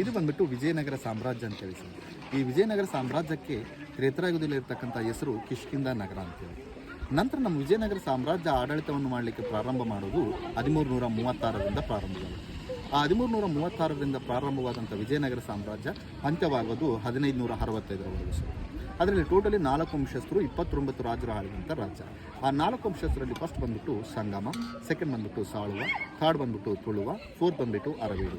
ಇದು ಬಂದ್ಬಿಟ್ಟು ವಿಜಯನಗರ ಸಾಮ್ರಾಜ್ಯ ಅಂತೇಳಿ ಸರ್. ಈ ವಿಜಯನಗರ ಸಾಮ್ರಾಜ್ಯಕ್ಕೆ ತ್ರೇತರಾಯುಗದಲ್ಲಿ ಇರತಕ್ಕಂಥ ಹೆಸರು ಕಿಷ್ಕಿಂದ ನಗರ ಅಂತೇಳಿ ನಂತರ ನಮ್ಮ ವಿಜಯನಗರ ಸಾಮ್ರಾಜ್ಯ ಆಡಳಿತವನ್ನು ಮಾಡಲಿಕ್ಕೆ ಪ್ರಾರಂಭ ಮಾಡೋದು ಹದಿಮೂರು ನೂರ ಮೂವತ್ತಾರರಿಂದ ಪ್ರಾರಂಭವಾಗುತ್ತೆ ಆ ಹದಿಮೂರು ನೂರ ಮೂವತ್ತಾರರಿಂದ ಪ್ರಾರಂಭವಾದಂಥ ವಿಜಯನಗರ ಸಾಮ್ರಾಜ್ಯ ಅಂತ್ಯವಾಗೋದು ಹದಿನೈದು ನೂರ ಅರವತ್ತೈದರವರೆಗೂ ಸರ್. ಅದರಲ್ಲಿ ಟೋಟಲಿ ನಾಲ್ಕು ವಂಶಸ್ಥರು, ಇಪ್ಪತ್ತೊಂಬತ್ತು ರಾಜರು ಆಳಿದಂಥ ರಾಜ್ಯ. ಆ ನಾಲ್ಕು ವಂಶಸ್ಥರಲ್ಲಿ ಫಸ್ಟ್ ಬಂದ್ಬಿಟ್ಟು ಸಂಗಮ ಸೆಕೆಂಡ್ ಬಂದ್ಬಿಟ್ಟು ಸಾಳುವ ಥರ್ಡ್ ಬಂದ್ಬಿಟ್ಟು ತುಳುವ ಫೋರ್ತ್ ಬಂದ್ಬಿಟ್ಟು ಅರವೀಡು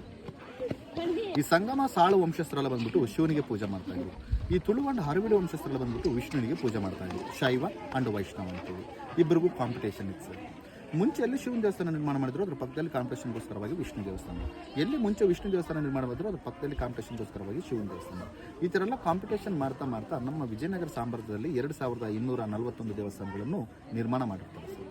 ಈ ಸಂಗಮ ಸಾಳು ವಂಶಸ್ಥರೆಲ್ಲ ಬಂದ್ಬಿಟ್ಟು ಶಿವನಿಗೆ ಪೂಜೆ ಮಾಡ್ತಾ ಇದ್ರು. ಈ ತುಳು ಅಂಡ್ ಹರವಿಡು ವಂಶಸ್ಥರೆಲ್ಲ ಬಂದ್ಬಿಟ್ಟು ವಿಷ್ಣುವಿಗೆ ಪೂಜೆ ಮಾಡ್ತಾ ಇದ್ರು. ಶೈವ ಅಂಡ್ ವೈಷ್ಣವ ಅಂತೇಳಿ. ಇಬ್ಬರಿಗೂ ಕಾಂಪಿಟೇಷನ್ ಇತ್ತು ಸರ್. ಮುಂಚೆ ಎಲ್ಲಿ ಶಿವನ ದೇವಸ್ಥಾನ ನಿರ್ಮಾಣ ಮಾಡಿದ್ರು, ಅದ್ರ ಪಕ್ಕದಲ್ಲಿ ಕಾಂಪಿಟೇಷನ್ಗೋಸ್ಕರವಾಗಿ ವಿಷ್ಣು ದೇವಸ್ಥಾನ. ಎಲ್ಲಿ ಮುಂಚೆ ವಿಷ್ಣು ದೇವಸ್ಥಾನ ನಿರ್ಮಾಣ ಮಾಡಿದ್ರು, ಅದ್ರ ಪಕ್ಕದಲ್ಲಿ ಕಾಂಪಿಟೇಷನ್ಗೋಸ್ಕರವಾಗಿ ಶಿವನ ದೇವಸ್ಥಾನ. ಈ ಥರ ಎಲ್ಲ ಕಾಂಪಿಟೇಷನ್ ಮಾಡ್ತಾ ಮಾಡ್ತಾ ನಮ್ಮ ವಿಜಯನಗರ ಸಾಮ್ರಾಜ್ಯದಲ್ಲಿ ಎರಡು ಸಾವಿರದ ಇನ್ನೂರ ನಲವತ್ತೊಂದು ದೇವಸ್ಥಾನಗಳನ್ನು ನಿರ್ಮಾಣ ಮಾಡಿರ್ತಾರೆ ಸರ್.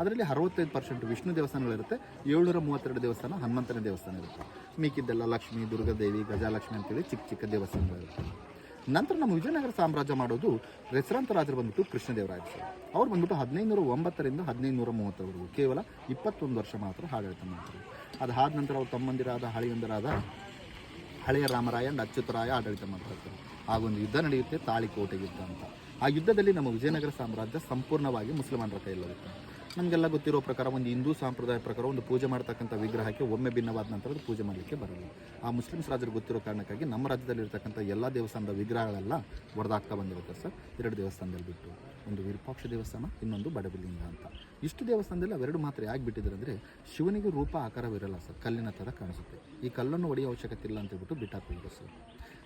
ಅದರಲ್ಲಿ ಅರವತ್ತೈದು ಪರ್ಸೆಂಟ್ ವಿಷ್ಣು ದೇವಸ್ಥಾನಗಳಿರುತ್ತೆ, ಏಳ್ನೂರ ಮೂವತ್ತೆರಡು ದೇವಸ್ಥಾನ ಹನುಮಂತನ ದೇವಸ್ಥಾನ ಇರುತ್ತೆ. ಮಿಕ್ಕಿದ್ದೆಲ್ಲ ಲಕ್ಷ್ಮಿ, ದುರ್ಗಾದೇವಿ, ಗಜಾಲಕ್ಷ್ಮಿ ಅಂತೇಳಿ ಚಿಕ್ಕ ಚಿಕ್ಕ ದೇವಸ್ಥಾನಗಳಿರುತ್ತೆ. ನಂತರ ನಮ್ಮ ವಿಜಯನಗರ ಸಾಮ್ರಾಜ್ಯ ಮಾಡೋದು ಹೆಸರಾಂತ ರಾಜರು ಬಂದ್ಬಿಟ್ಟು ಕೃಷ್ಣದೇವರಾಯ ಅವ್ರು ಬಂದ್ಬಿಟ್ಟು ಹದಿನೈದುನೂರ ಒಂಬತ್ತರಿಂದ ಹದಿನೈದುನೂರ ಮೂವತ್ತವರೆಗೂ, ಕೇವಲ ಇಪ್ಪತ್ತೊಂದು ವರ್ಷ ಮಾತ್ರ ಆಡಳಿತ ಮಾಡ್ತಾರೆ. ಅದಾದ ನಂತರ ಅವ್ರು ತಮ್ಮಂದಿರಾದ, ಹಳಿಯಂದರಾದ ಹಳೆಯ ರಾಮರಾಯ ಅಂಡ್ ಅಚ್ಯುತರಾಯ ಆಡಳಿತ ಮಾಡ್ತಾ ಇರ್ತಾರೆ. ಯುದ್ಧ ನಡೆಯುತ್ತೆ, ತಾಳಿಕೋಟೆ ಯುದ್ಧ ಅಂತ. ಆ ಯುದ್ಧದಲ್ಲಿ ನಮ್ಮ ವಿಜಯನಗರ ಸಾಮ್ರಾಜ್ಯ ಸಂಪೂರ್ಣವಾಗಿ ಮುಸಲ್ಮಾನರ ಕೈಯಲ್ಲಿರುತ್ತೆ ನಮಗೆಲ್ಲ ಗೊತ್ತಿರೋ ಪ್ರಕಾರ ಒಂದು ಹಿಂದೂ ಸಂಪ್ರದಾಯ ಪ್ರಕಾರ ಒಂದು ಪೂಜೆ ಮಾಡ್ತಕ್ಕಂಥ ವಿಗ್ರಹಕ್ಕೆ ಒಮ್ಮೆ ಭಿನ್ನವಾದ ನಂತರ ಅದು ಪೂಜೆ ಮಾಡಲಿಕ್ಕೆ ಬರಲ್ಲ. ಆ ಮುಸ್ಲಿಮ್ಸ್ ರಾಜರು ಗೊತ್ತಿರೋ ಕಾರಣಕ್ಕಾಗಿ ನಮ್ಮ ರಾಜ್ಯದಲ್ಲಿರ್ತಕ್ಕಂಥ ಎಲ್ಲ ದೇವಸ್ಥಾನದ ವಿಗ್ರಹಗಳೆಲ್ಲ ಹೊಡೆದಾಗ್ತಾ ಬಂದಿರುತ್ತೆ ಸರ್. ಎರಡು ದೇವಸ್ಥಾನದಲ್ಲಿ ಬಿಟ್ಟು ಒಂದು ವಿರೂಪಾಕ್ಷ ದೇವಸ್ಥಾನ, ಇನ್ನೊಂದು ಬಡಬಿಲಿಂಗ ಅಂತ. ಇಷ್ಟು ದೇವಸ್ಥಾನದಲ್ಲಿ ಅವೆರಡು ಮಾತ್ರ ಯಾಕೆ ಬಿಟ್ಟಿದ್ದಾರೆ ಅಂದರೆ ಶಿವನಿಗೆ ರೂಪ ಆಕಾರವಿರಲ್ಲ ಸರ್. ಕಲ್ಲಿನ ಥರ ಕಾಣಿಸುತ್ತೆ. ಈ ಕಲ್ಲನ್ನು ಒಡೆಯ ಅವಶ್ಯಕತೆ ಇಲ್ಲ ಅಂತ ಹೇಳ್ಬಿಟ್ಟು ಸರ್.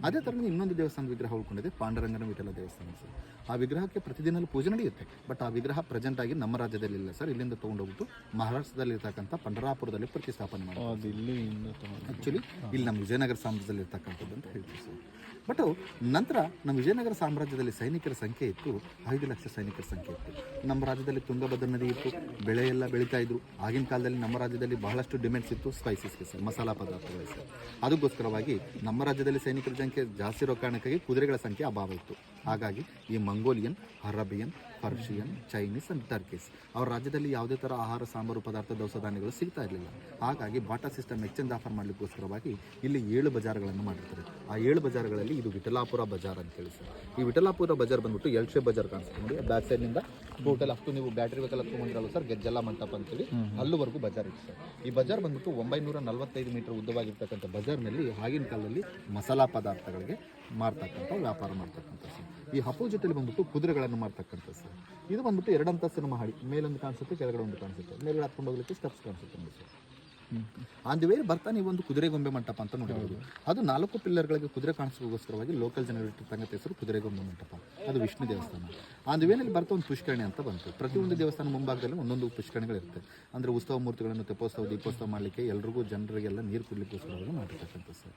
ಅದೇ ಥರ ಇನ್ನೊಂದು ದೇವಸ್ಥಾನದ ವಿಗ್ರಹ ಉಳ್ಕೊಂಡಿದೆ, ಪಾಂಡುರಂಗನ ವಿಠಲ ದೇವಸ್ಥಾನ ಸರ್. ಆ ವಿಗ್ರಹಕ್ಕೆ ಪ್ರತಿದಿನಲ್ಲೂ ಪೂಜೆ ನಡೆಯುತ್ತೆ. ಬಟ್ ಆ ವಿಗ್ರಹ ಪ್ರೆಸೆಂಟ್ ಆಗಿ ನಮ್ಮ ರಾಜ್ಯದಲ್ಲಿ ಇಲ್ಲ ಸರ್ ಇಲ್ಲಿಂದ ತೊಗೊಂಡೋಗ್ಬಿಟ್ಟು ಮಹಾರಾಷ್ಟ್ರದಲ್ಲಿ ಇರ್ತಕ್ಕಂಥ ಪಂಡರಾಪುರದಲ್ಲಿ ಪ್ರತಿಸ್ಥಾಪನೆ ಮಾಡಿ ಅದು ಇಲ್ಲಿ ಆ್ಯಕ್ಚುಲಿ ಇಲ್ಲಿ ನಮ್ಮ ವಿಜಯನಗರ ಸಾಮ್ರಾಜ್ಯದಲ್ಲಿ ಇರ್ತಕ್ಕಂಥದ್ದು ಅಂತ ಹೇಳ್ತೀವಿ ಸರ್. ಬಟ್ ನಂತರ ನಮ್ಮ ವಿಜಯನಗರ ಸಾಮ್ರಾಜ್ಯದಲ್ಲಿ ಸೈನಿಕರ ಸಂಖ್ಯೆ ಇತ್ತು ಐದು ಲಕ್ಷ ಸೈನಿಕರ ಸಂಖ್ಯೆ ಇತ್ತು. ನಮ್ಮ ರಾಜ್ಯದಲ್ಲಿ ತುಂಗಭದ್ರ ನದಿ ಇತ್ತು ಬೆಳೆ ಎಲ್ಲ ಬೆಳೀತಾ ಇದ್ರು. ಆಗಿನ ಕಾಲದಲ್ಲಿ ನಮ್ಮ ರಾಜ್ಯದಲ್ಲಿ ಬಹಳಷ್ಟು ಡಿಮ್ಯಾಂಡ್ಸ್ ಇತ್ತು ಸ್ಪೈಸಸ್ಗೆ ಸರ್ ಮಸಾಲ ಪದಾರ್ಥಗಳು ಸರ್. ಅದಕ್ಕೋಸ್ಕರವಾಗಿ ನಮ್ಮ ರಾಜ್ಯದಲ್ಲಿ ಸೈನಿಕರ ಸಂಖ್ಯೆ ಜಾಸ್ತಿ ಇರೋ ಕಾರಣಕ್ಕಾಗಿ ಕುದುರೆಗಳ ಸಂಖ್ಯೆ ಅಭಾವ ಇತ್ತು. ಹಾಗಾಗಿ ಈ Mongolian, Arabian, Persian, Chinese and Turkish ಅವ್ರ ರಾಜ್ಯದಲ್ಲಿ ಯಾವುದೇ ಥರ ಆಹಾರ, ಸಾಂಬಾರು, ಪದಾರ್ಥ, ದವಸ ಧಾನ್ಯಗಳು ಸಿಗ್ತಾ ಇರಲಿಲ್ಲ. ಹಾಗಾಗಿ ಬಾಟಾ ಸಿಸ್ಟಮ್ ಎಕ್ಸ್ಚೇಂಜ್ ಆಫರ್ ಮಾಡಲಿಕ್ಕೋಸ್ಕರವಾಗಿ ಇಲ್ಲಿ ಏಳು ಬಜಾರ್ಗಳನ್ನು ಮಾಡಿರ್ತಾರೆ. ಆ ಏಳು ಬಜಾರ್ಗಳಲ್ಲಿ ಇದು ವಿಠಲಾಪುರ ಬಜಾರ್ ಅಂತೇಳಿ ಸರ್. ಈ ವಿಠಲಾಪುರ ಬಜಾರ್ ಬಂದ್ಬಿಟ್ಟು ಎಲ್ಶೆ ಬಜಾರ್ ಕಾಣಿಸ್ತು ನೋಡಿ ಬ್ಯಾಕ್ ಸೈಡ್ನಿಂದ ಟೋಟಲ್ ಅಷ್ಟು ನೀವು ಬ್ಯಾಟ್ರಿ ವೆಹಿಕಲ್ ತೊಗೊಂಡಿರಲ್ಲ ಸರ್ ಗೆಜ್ಜಲ ಮಂಟಪ ಅಂತೇಳಿ ಅಲ್ಲಿವರೆಗೂ ಬಜಾರ್ ಇತ್ತು ಸರ್. ಈ ಬಜಾರ್ ಬಂದ್ಬಿಟ್ಟು ಒಂಬೈನೂರ ನಲವತ್ತೈದು ಮೀಟರ್ ಉದ್ದವಾಗಿರ್ತಕ್ಕಂಥ ಬಜಾರ್ನಲ್ಲಿ ಆಗಿನ ಕಾಲದಲ್ಲಿ ಮಸಾಲಾ ಪದಾರ್ಥಗಳಿಗೆ ಮಾರ್ತಕ್ಕಂಥ ವ್ಯಾಪಾರ ಮಾಡ್ತಕ್ಕಂಥ ಸರ್. ಈ ಅಪೋಸಿಟಲ್ಲಿ ಬಂದ್ಬಿಟ್ಟು ಕುದುರೆಗಳನ್ನು ಮಾರ್ತಕ್ಕಂಥ ಸರ್. ಇದು ಬಂದ್ಬಿಟ್ಟು ಎರಡಂತ ಸಿನಿಮಾ ಹಾಡಿ ಮೇಲೊಂದು ಕಾಣಿಸುತ್ತೆ ಕೆಳಗಡೆ ಒಂದು ಕಾಣಿಸುತ್ತೆ. ಮೇಲ್ಗಡೆ ಹತ್ಕೊಂಡು ಹೋಗ್ಲಿಕ್ಕೆ ಸ್ಟೆಪ್ಸ್ ಕಾಣಿಸುತ್ತೆ ಸರ್. ಆನ್ ದಿ ವೇ ಬರ್ತಾ ನೀವು ಒಂದು ಕುದುರೆಗೊಂಬೆ ಮಂಟಪ ಅಂತ ನೋಡಬಹುದು. ಅದು ನಾಲ್ಕು ಪಿಲ್ಲರ್ಗಳಿಗೆ ಕುದುರೆ ಕಾಣಿಸೋಗೋಸ್ಕರವಾಗಿ ಲೋಕಲ್ ಜನರು ಇಟ್ಟಿರ್ತಕ್ಕಂಥ ಹೆಸರು ಕುದುರೆಗೊಂಬೆ ಮಂಟಪ. ಅದು ವಿಷ್ಣು ದೇವಸ್ಥಾನ. ಆನ್ ದಿ ವೇನಲ್ಲಿ ಬರ್ತಾ ಒಂದು ಪುಷ್ಕರಣಿ ಅಂತ ಬಂತು. ಪ್ರತಿಯೊಂದು ದೇವಸ್ಥಾನ ಮುಂಭಾಗದಲ್ಲಿ ಒಂದೊಂದು ಪುಷ್ಕರಣಿಗಳಿರುತ್ತೆ. ಅಂದರೆ ಉತ್ಸವ ಮೂರ್ತಿಗಳನ್ನು ತೆಪ್ಪೋತ್ಸವ ದೀಪೋತ್ಸವ ಮಾಡಲಿಕ್ಕೆ ಎಲ್ರಿಗೂ ಜನರಿಗೆಲ್ಲ ನೀರು ಕುಡ್ಲಿಕ್ಕೋಸ್ಕರವಾಗಿ ಮಾಡಿರ್ತಕ್ಕಂಥ ಸರ್.